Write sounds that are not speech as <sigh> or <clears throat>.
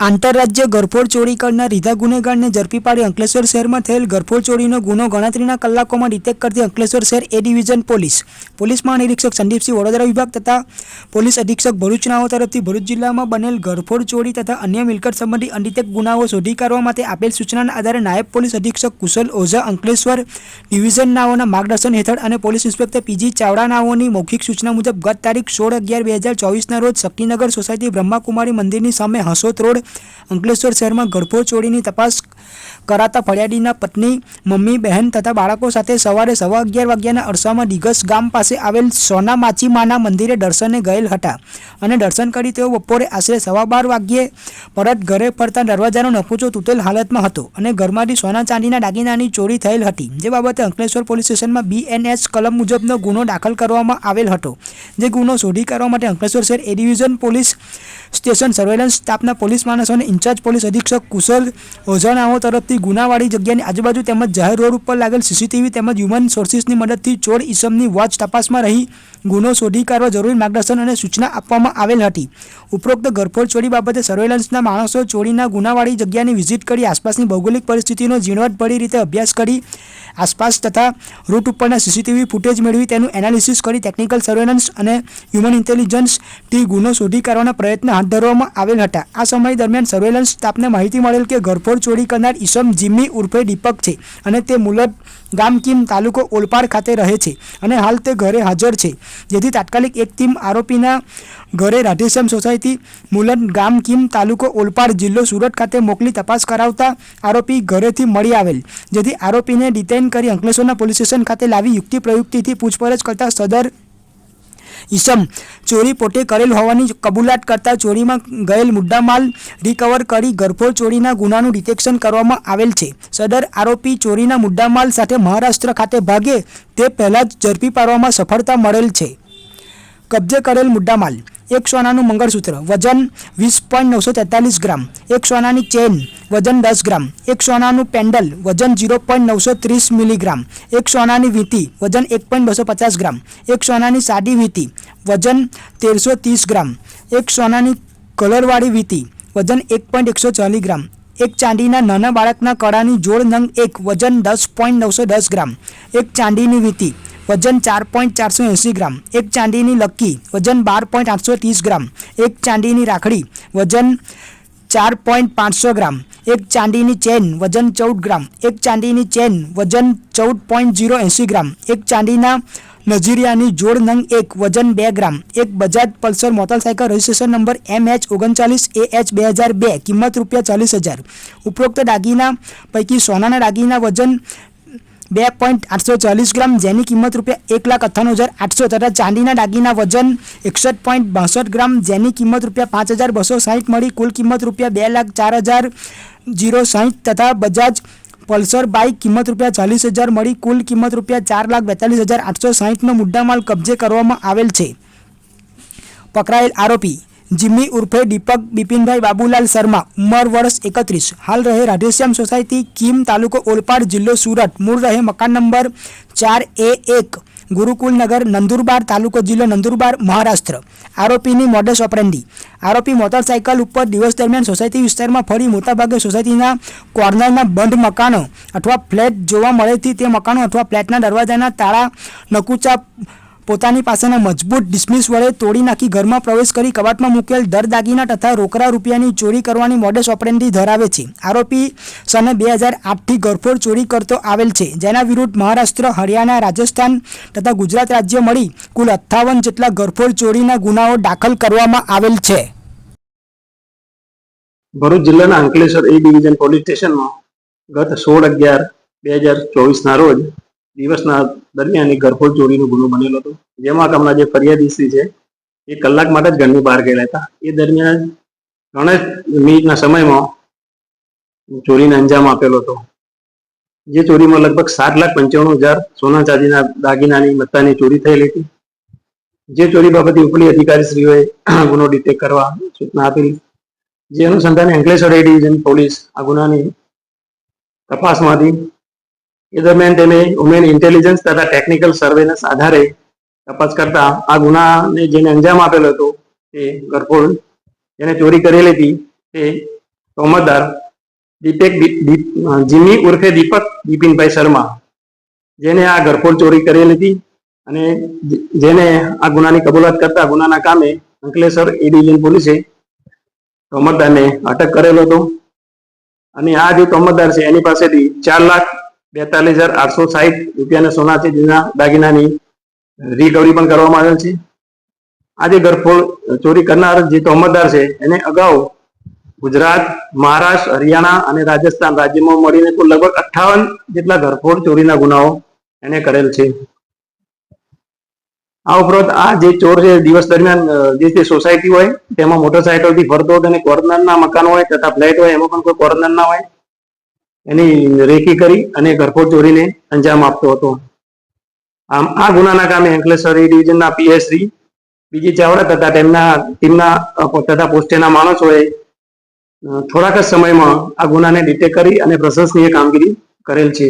આંતરરાજ્ય ગરફોડ ચોરી કરનાર રીધા ગુનેગારને ઝડપી પાડી અંકલેશ્વર શહેરમાં થયેલ ગરફોડ ચોરીનો ગુનો ગણતરીના કલાકોમાં ડિટેક્ટ કરતી અંકલેશ્વર શહેર એ ડિવિઝન પોલીસ. પોલીસ મહાનિરીક્ષક સંદીપસિંહ વડોદરા વિભાગ તથા પોલીસ અધિક્ષક ભરૂચનાઓ તરફથી ભરૂચ જિલ્લામાં બનેલ ગરફોડ ચોરી તથા અન્ય મિલકત સંબંધી અનડિટેક ગુનાઓ શોધી કાઢવા માટે આપેલ સૂચનાના આધારે નાયબ પોલીસ અધિક્ષક કુશલ ઓઝા અંકલેશ્વર ડિવિઝન નાઓના માર્ગદર્શન હેઠળ અને પોલીસ ઇન્સ્પેક્ટર પીજી ચાવડા નાઓની મૌખિક સૂચના મુજબ ગત તારીખ સોળ અગિયાર બે હજાર ચોવીસના રોજ શક્તિનગર સોસાયટી બ્રહ્માકુમારી મંદિરની સામે હસોત રોડ અંકલેશ્વર શહેરમાં ગરફોડ ચોરીની તપાસ કરાતા ફરિયાદીના પત્ની, મમ્મી, બહેન તથા બાળકો સાથે સવારે સવા અગિયાર વાગ્યાના અરસામાં દિગસ ગામ પાસે આવેલ સોના માચીમાના મંદિરે દર્શને ગયેલ હતા અને દર્શન કરી તેઓ બપોરે આશરે સવા બાર વાગ્યે પરત ઘરે ફરતા દરવાજાનો નકુચો તૂટેલ હાલતમાં હતો અને ઘરમાંથી સોના ચાંદીના દાગીનાની ચોરી થયેલ હતી. જે બાબતે અંકલેશ્વર પોલીસ સ્ટેશનમાં બીએનએસ કલમ મુજબનો ગુનો દાખલ કરવામાં આવેલ હતો. જે ગુનો શોધી કાઢવા માટે અંકલેશ્વર શહેર A division police station surveillance સ્ટાફના પોલીસ માણસો અને ઇન્ચાર્જ પોલીસ અધિક્ષક કુશલ ઓઝાણાઓ તરફથી ગુનાવાળી જગ્યાની આજુબાજુ તેમજ જાહેર રોડ ઉપર લાગેલ સીસીટીવી તેમજ હ્યુમન સોર્સિસની મદદથી ચોર ઈસમની વોચ તપાસમાં રહી ગુનો શોધી કાઢવા જરૂરી માર્ગદર્શન અને સૂચના આપવામાં આવેલ હતી. ઉપરોક્ત ઘરફોડ ચોરી બાબતે સર્વેલન્સના માણસો ચોરીના ગુનાવાળી જગ્યાની વિઝિટ કરી આસપાસની ભૌગોલિક પરિસ્થિતિનો ઝીણવટભરી રીતે અભ્યાસ કરી આસપાસ તથા રૂટ ઉપરના સીસીટીવી ફૂટેજ મેળવી તેનું એનાલિસિસ કરી ટેકનિકલ સર્વેલન્સ અને હ્યુમન ઇન્ટેલિજન્સથી ગુનો શોધી કાઢવાના પ્રયત્ન હાથ ધરવામાં આવેલ હતા. આ સમય દરમિયાન સર્વેલન્સ સ્ટાફને માહિતી મળેલ કે ઘરફોડ ચોરી કરનાર ઈસમ જીમ્મી ઉર્ફે દીપક છે અને તે મુલબ ગામ કીમ તાલુકો ઓલપાડ ખાતે રહે છે અને હાલ તે ઘરે હાજર છે. જેથી તાત્કાલિક એક ટીમ આરોપીના ઘરે રાધેશ્યામ સોસાયટી મુલન ગામ કીમ તાલુકો ઓલપાડ જિલ્લો સુરત ખાતે મોકલી તપાસ કરાવતા આરોપી ઘરેથી મળી આવેલ. જેથી આરોપીને ડિટેઇન કરી અંકલેશ્વરના પોલીસ સ્ટેશન ખાતે લાવી યુક્તિ પ્રયુક્તિથી પૂછપરછ કરતા સદર ઈસમ. ચોરી પોતે કરેલ હોવાની કબૂલાત કરતા ચોરીમાં ગયેલ મુદ્દામાલ રિકવર કરી ગરફોડ ચોરીના ગુનાનું ડિટેક્શન કરવામાં આવેલ છે. સદર આરોપી ચોરીના મુદ્દામાલ સાથે મહારાષ્ટ્ર ખાતે ભાગે તે પહેલાં જ ઝડપી પાડવામાં સફળતા મળેલ છે. કબજે કરેલ મુદ્દામાલ એક સોનાનું મંગળસૂત્ર, વજન વીસ પોઈન્ટ નવસો તેતાલીસ ગ્રામ. એક સોનાની ચેન, વજન દસ ગ્રામ. એક સોનાનું પેન્ડલ, વજન ઝીરો પોઈન્ટ નવસો ત્રીસ મિલીગ્રામ. એક સોનાની વીંટી, વજન એક પોઈન્ટ બસો પચાસ ગ્રામ. એક સોનાની સાદી વીંટી, વજન તેરસો ત્રીસ ગ્રામ. એક સોનાની કલરવાળી વીંટી, વજન એક પોઈન્ટ એકસો ચાલીસ ગ્રામ. એક ચાંદીના નાના બાળકના કળાની જોડ નંગ એક, વજન દસ પોઈન્ટ નવસો દસ ગ્રામ. એક ચાંદીની વીંટી વજન ચાર પોઈન્ટ ચારસો એંસી ગ્રામ, એક ચાંદીની લક્કી, વજન બાર પોઈન્ટ આઠસો ત્રીસ ગ્રામ, એક ચાંદીની રાખડી, વજન ચાર પોઈન્ટ પાંચસો ગ્રામ, એક ચાંદીની ચેન, વજન ચૌદ ગ્રામ, એક ચાંદીની ચેન, વજન ચૌદ પોઈન્ટ ઝીરો એંસી ગ્રામ, એક ચાંદીના નજીરિયાની જોડ નંગ એક, વજન બે ગ્રામ, એક Bajaj Pulsar motorcycle registration number M H ઓગણચાલીસ એ એચ બે હજાર બે, કિંમત રૂપિયા ચાલીસ હજાર. ઉપરોક્ત દાગીના પૈકી સોનાના દાગીના વજન બે પોઈન્ટ આઠસો ચાલીસ ગ્રામ જેની કિંમત રૂપિયા એક લાખ અઠ્ઠાણું હજાર આઠસો તથા ચાંદીના દાગીના વજન એકસઠ પોઈન્ટ બાસઠ ગ્રામ જેની કિંમત રૂપિયા પાંચ હજાર બસો સાહીઠ મળી. કુલ કિંમત રૂપિયા બે લાખ ચાર હજાર જીરો સાહીઠ તથા બજાજ પલ્સર બાઇક કિંમત રૂપિયા ચાલીસ હજાર મળી. કુલ કિંમત રૂપિયા ચાર લાખ બેતાલીસ હજાર આઠસો સાહીઠનો મુદ્દામાલ કબજે કરવામાં આવેલ છે. પકડાયેલ આરોપી જીમ્મી ઉર્ફે દીપક બિપિનભાઈ બાબુલાલ શર્મા ઉંમર વર્ષ એકત્રીસ. હાલ રહે રાધેશ્યામ સોસાયટી, કીમ તાલુકો ઓલપાડ જિલ્લો સુરત. મૂળ રહે મકાન નંબર ચાર એ એક ગુરુકુલ નગર નંદુરબાર તાલુકો જિલ્લો નંદુરબાર, મહારાષ્ટ્ર. આરોપીની મોડસ ઓપરેન્ડી આરોપી મોટરસાયકલ ઉપર દિવસ દરમિયાન સોસાયટી વિસ્તારમાં ફરી મોટાભાગે સોસાયટીના કોર્નરના બંધ મકાનો અથવા ફ્લેટ જોવા મળેથી તે મકાનો અથવા ફ્લેટના દરવાજાના તાળા, નકુચા પોતાની પાસેના મજબૂત ડિસ્મિસ વડે તોડી નાખી ઘરમાં પ્રવેશ કરી કબાટમાં મૂકેલ દર દાગીના તથા રોકડા રૂપિયાની ચોરી કરવાની મોડેસ ઓપરેન્ડી ધરાવે છે. આરોપી સને બે હજાર આઠથી ગરફોડ ચોરી કરતો આવેલ છે. જેના વિરુદ્ધ મહારાષ્ટ્ર, હરિયાણા, રાજસ્થાન તથા ગુજરાત રાજ્ય મળી કુલ અઠ્ઠાવન જેટલા ગરફોડ ચોરીના ગુનાઓ દાખલ કરવામાં આવેલ છે. ભરૂચ જિલ્લાના અંકલેશ્વર એ ડિવિઝન પોલીસ સ્ટેશનમાં ગત સોળ અગિયાર, બે હજાર ચોવીસના રોજ દિવસના દરમિયાન ગરફોડ ચોરીનો ગુનો બનેલો હતો. જેમાં હમણાં જે ફરિયાદી શ્રી છે, એ કલાક માટે જ ઘરની બહાર ગયેલા હતા. એ દરમિયાન જ મિનિટના સમયમાં ચોરીને અંજામ આપેલો હતો. જે ચોરીમાં લગભગ સાત લાખ પંચાણું હજાર સોના ચાંદીના દાગીનાની મત્તાની ચોરી થયેલી હતી. જે ચોરી બાબતે ઉપલી અધિકારીશ્રીઓએ <clears throat> ગુનો ડિટેક કરવા સૂચના આપેલી. જે અનુસંધાને અંકલેશ્વર એ ડિવિઝન પોલીસ આ ગુનાની તપાસમાંથી એ દરમિયાન તેને ઉમેન ઇન્ટેલિજન્સ તથા ટેકનિકલ સર્વેલન્સ આધારે તપાસ કરતા આ ગુનાને જેને અંજામ આપેલો હતો તે ગરફોડ જેને ચોરી કરેલી હતી તે તોમતદાર દીપક જીમી ઉર્ફે દીપક બિપિનભાઈ શર્મા જેને આ ગરફોડ ચોરી કરેલી હતી અને જેને આ ગુનાની કબૂલાત કરતા ગુનાના કામે અંકલેશ્વર એ ડિવિઝન પોલીસે તોમતદારને અટક કરેલો હતો. અને આ જે તોમતદાર છે એની પાસેથી ચાર લાખ બેતાલીસ હજાર આઠસો સાહીઠ રૂપિયાના સોના છે, જેના દાગીનાની રિકવરી પણ કરવામાં આવેલ છે. આ જે ઘરફોડ ચોરી કરનાર જે તોહમતદાર છે, એને અગાઉ ગુજરાત, મહારાષ્ટ્ર, હરિયાણા અને રાજસ્થાન રાજ્યમાં મળીને કુલ લગભગ અઠ્ઠાવન જેટલા ઘરફોડ ચોરીના ગુનાઓ એને કરેલ છે. આ ઉપરાંત આ જે ચોર છે, દિવસ દરમિયાન જે તે સોસાયટી હોય, તેમાં મોટરસાયકલથી ફરતો હોય અને કોર્નરના મકાન હોય તથા ફ્લેટ હોય, એમાં પણ કોઈ કોર્નર ના હોય એની રેકી કરી અને ઘરફોડ ચોરીને અંજામ આપતો હતો. આમ, આ ગુનાના કામે અંકલેશ્વર ડિવિઝનના પીએસ શ્રી બીજી ચાવડા તથા તેમના ટીમના તથા પોસ્ટેના માણસોએ થોડાક જ સમયમાં આ ગુનાને ડિટેક્ટ કરી અને પ્રશંસનીય કામગીરી કરેલ છે.